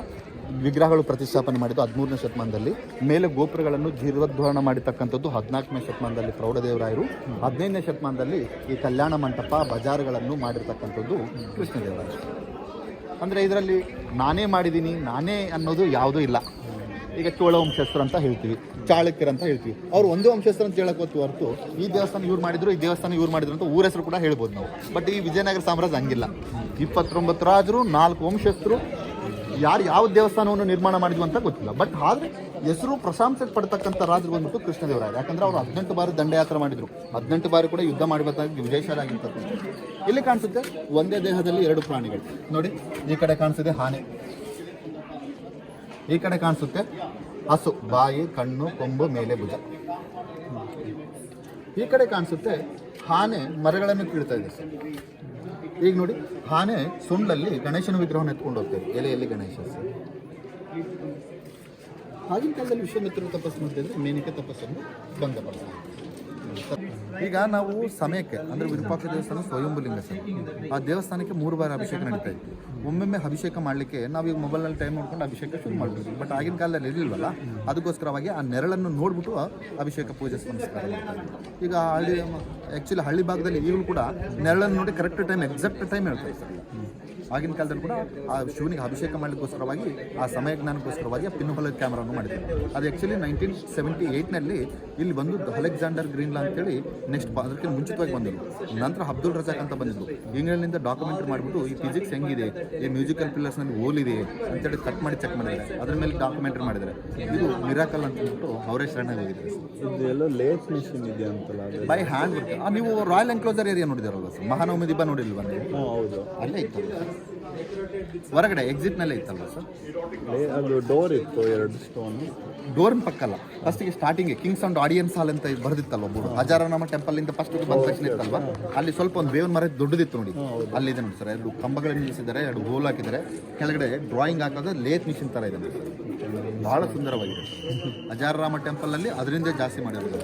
ವಿಗ್ರಹಗಳು ಪ್ರತಿಷ್ಠಾಪನೆ ಮಾಡಿದ್ದು ಹದಿಮೂರನೇ ಶತಮಾನದಲ್ಲಿ. ಮೇಲೆ ಗೋಪುರಗಳನ್ನು ಜೀರ್ಣೋದ್ಧಾರಣ ಮಾಡಿರ್ತಕ್ಕಂಥದ್ದು ಹದಿನಾಲ್ಕನೇ ಶತಮಾನದಲ್ಲಿ ಪ್ರೌಢದೇವರಾಯರು. ಹದಿನೈದನೇ ಶತಮಾನದಲ್ಲಿ ಈ ಕಲ್ಯಾಣ ಮಂಟಪ ಬಜಾರ್ಗಳನ್ನು ಮಾಡಿರ್ತಕ್ಕಂಥದ್ದು ಕೃಷ್ಣದೇವರಾಯರು. ಅಂದರೆ ಇದರಲ್ಲಿ ನಾನೇ ಮಾಡಿದ್ದೀನಿ, ನಾನೇ ಅನ್ನೋದು ಯಾವುದೂ ಇಲ್ಲ. ಈಗ ಚೋಳ ವಂಶಸ್ಥರು ಅಂತ ಹೇಳ್ತೀವಿ, ಚಾಳುಕ್ಯರು ಅಂತ ಹೇಳ್ತೀವಿ. ಅವ್ರು ಒಂದು ವಂಶಸ್ಥರು ಅಂತ ಹೇಳಕ್ ಹೊತ್ತು ಹೊರತು ಈ ದೇವಸ್ಥಾನ ಇವ್ರು ಮಾಡಿದ್ರು, ಈ ದೇವಸ್ಥಾನ ಇವ್ರು ಮಾಡಿದ್ರು ಅಂತ ಊರ ಹೆಸರು ಕೂಡ ಹೇಳ್ಬೋದು ನಾವು. ಬಟ್ ಈ ವಿಜಯನಗರ ಸಾಮ್ರಾಜ್ಯ ಹಂಗಿಲ್ಲ. ಇಪ್ಪತ್ತೊಂಬತ್ತು ರಾಜರು, ನಾಲ್ಕು ವಂಶಸ್ಥರು ಯಾರು ಯಾವ ದೇವಸ್ಥಾನವನ್ನು ನಿರ್ಮಾಣ ಮಾಡಿದ್ವು ಅಂತ ಗೊತ್ತಿಲ್ಲ. ಬಟ್ ಆದ್ರೆ ಹೆಸರು ಪ್ರಶಂಸೆ ಪಡ್ತಕ್ಕಂಥ ರಾಜರು ಬಂದ್ಬಿಟ್ಟು ಕೃಷ್ಣದೇವರಾಯ ಯಾಕಂದ್ರೆ ಅವರು ಹದಿನೆಂಟು ಬಾರಿ ದಂಡಯಾತ್ರೆ ಮಾಡಿದ್ರು. ಹದಿನೆಂಟು ಬಾರಿ ಕೂಡ ಯುದ್ಧ ಮಾಡಬೇಕಾಗಿ ವಿಜಯಶಾಲಾಗಿರ್ತಕ್ಕಂಥ ಇಲ್ಲಿ ಕಾಣಿಸುತ್ತೆ? ಒಂದೇ ದೇಹದಲ್ಲಿ ಎರಡು ಪ್ರಾಣಿಗಳು. ನೋಡಿ, ಈ ಕಡೆ ಕಾಣಿಸುತ್ತೆ ಆನೆ. ಈ ಕಡೆ ಕಾಣಿಸುತ್ತೆ ಹಸು. ಬಾಯಿ, ಕಣ್ಣು, ಕೊಂಬು, ಮೇಲೆ ಭುಜ. ಈ ಕಡೆ ಕಾಣಿಸುತ್ತೆ ಆನೆ ಮರಗಳನ್ನು ಕೀಳ್ತಾ ಇದೆ ಈಗ ನೋಡಿ, ಆನೆ ಸುಂಡಲ್ಲಿ ಗಣೇಶನ ವಿಗ್ರಹವನ್ನು ಎತ್ಕೊಂಡು ಹೋಗ್ತಾರೆ ಎಲೆಯಲ್ಲಿ ಗಣೇಶ. ಆಗಿನ ಕಾಲದಲ್ಲಿ ವಿಶ್ವಮಿತ್ರರು ತಪಸ್ಸು ಮಾಡ್ತಿದ್ರೆ ಮೇನಿಕೆ ತಪಸ್ಸನ್ನು ಭಂಗಪಡಿಸ್ತಾರೆ ಈಗ ನಾವು ಸಮಯಕ್ಕೆ, ಅಂದ್ರೆ ವಿರೂಪಾಕ್ಷ ದೇವಸ್ಥಾನ ಸ್ವಯಂಭುಲಿಂಗ ಸರ್. ಆ ದೇವಸ್ಥಾನಕ್ಕೆ ಮೂರು ಬಾರಿ ಅಭಿಷೇಕ ನಡೀತಾ ಇತ್ತು ಒಮ್ಮೊಮ್ಮೆ ಅಭಿಷೇಕ ಮಾಡಲಿಕ್ಕೆ ಈಗ ಮೊಬೈಲ್ನಲ್ಲಿ ಟೈಮ್ ನೋಡ್ಕೊಂಡು ಅಭಿಷೇಕ ಶುರು ಮಾಡ್ಬೋದು. ಬಟ್ ಆಗಿನ ಕಾಲದಲ್ಲಿ ಇರಲಿಲ್ವಲ್ಲ, ಅದಕ್ಕೋಸ್ಕರವಾಗಿ ಆ ನೆರಳನ್ನು ನೋಡ್ಬಿಟ್ಟು ಅಭಿಷೇಕ ಪೂಜೆ ಸಂಸ್ಕಾರ ಈಗ ಹಳ್ಳಿ ಆ್ಯಕ್ಚುಲಿ ಹಳ್ಳಿ ಭಾಗದಲ್ಲಿ ಈಗಲೂ ಕೂಡ ನೆರಳನ್ನು ನೋಡಿ ಕರೆಕ್ಟ್ ಟೈಮ್ ಎಕ್ಸಾಕ್ಟ್ ಟೈಮ್ ಹೇಳ್ತಾರೆ ಸರ್ ಆಗಿನ ಕಾಲದಲ್ಲಿ ಕೂಡ ಆ ಶಿವನಿಗೆ ಅಭಿಷೇಕ ಮಾಡಲಿಕ್ಕೋಸ್ಕರವಾಗಿ ಆ ಸಮಯ ಜ್ಞಾನಕ್ಕೋಸ್ಕರವಾಗಿ ಆ ಪಿನ್ನುಹೊಲ ಕ್ಯಾಮ್ರಾನು ಮಾಡಿದ್ರು. ಅದು ಆ್ಯಕ್ಚುಲಿ ನೈನ್ಟೀನ್ ಸೆವೆಂಟಿ ಏಯ್ಟ್ನಲ್ಲಿ ಇಲ್ಲಿ ಬಂದು ಅಲೆಕ್ಸಾಂಡರ್ ಗ್ರೀನ್ಲಾ ಅಂತೇಳಿ ನೆಕ್ಸ್ಟ್ ಅದಕ್ಕೆ ಮುಂಚಿತವಾಗಿ ಬಂದಿದ್ರು. ನಂತರ ಅಬ್ದುಲ್ ರಜಾಕ್ ಅಂತ ಬಂದಿದ್ರು. ಇಂಗ್ಲೆಂಡ್ನಿಂದ ಡಾಕ್ಯುಮೆಂಟ್ರಿ ಮಾಡಿಬಿಟ್ಟು ಈ ಫಿಸಿಕ್ಸ್ ಹೆಂಗಿದೆ ಈ ಮ್ಯೂಸಿಕಲ್ ಪಿಲ್ಲರ್ಸ್ನಲ್ಲಿ ಓಲಿದೆ ಅಂತೇಳಿ ಕಟ್ ಮಾಡಿ ಚೆಕ್ ಮಾಡಿದ್ದಾರೆ. ಅದ್ರ ಮೇಲೆ ಡಾಕ್ಯುಮೆಂಟ್ರಿ ಮಾಡಿದ್ದಾರೆ. ಇದು ಮಿರಾಕಲ್ ಅಂತ ಹೇಳ್ಬಿಟ್ಟು ಅವರೇ ಶರಣ ಹೋಗಿದ್ದಾರೆ. ಇದು ಲೇಟ್ ಮಿಷಿನ್ ಇದೆ ಅಂತಲ್ಲ ಬೈ ಹ್ಯಾಂಡ್ ನೀವು ರಾಯಲ್ ಎನ್ಕ್ಲೋಸರ್ ಏರಿಯಾ ನೋಡಿದಾರಲ್ವ ಸರ್? ಮಹಾನವಮಿ ದಿಬ್ಬ ನೋಡಿಲ್ವಾ ಹೌದು. ಅಲ್ಲೇ ಇತ್ತಲ್ವ ಹೊರಗಡೆ ಎಕ್ಸಿಟ್ನಲ್ಲೇ ಇತ್ತಲ್ವ ಸರ್ ಅದು ಡೋರ್ ಇತ್ತು ಎರಡು ಸ್ಟೋನ್ ಡೋರ್ ಪಕ್ಕಲ್ಲ. ಫಸ್ಟಿಗೆ starting kings and audience hall ಅಂತ ಬರೆದಿತ್ತಲ್ವ ಬೋರ್ಡು ಹಜಾರನಾಮ ಟೆಂಪಲ್ ಇಂದ ಫಸ್ಟ್ ಬಂದ ತಕ್ಷಣ ಇತ್ತಲ್ವಾ? ಅಲ್ಲಿ ಸ್ವಲ್ಪ ಒಂದು ವೇವ್ ಮರ ದೊಡ್ಡದಿತ್ತು ನೋಡಿ. ಅಲ್ಲಿದೆ ನೋಡಿ ಸರ್ ಎರಡು ಕಂಬಗಳನ್ನ ನಿಲ್ಲಿಸಿದ್ದಾರೆ ಎರಡು ಗೋಲ್ ಹಾಕಿದ್ದಾರೆ. ಕೆಳಗಡೆ ಡ್ರಾಯಿಂಗ್ ಹಾಕೋದು ಲೇತ್ ಮಿಷಿನ್ ತರ ಇದೆ ಬಹಳ ಸುಂದರವಾಗಿದೆ. ಟೆಂಪಲ್ ಅಲ್ಲಿ ಅದರಿಂದ ಜಾಸ್ತಿ ಮಾಡಿರೋದು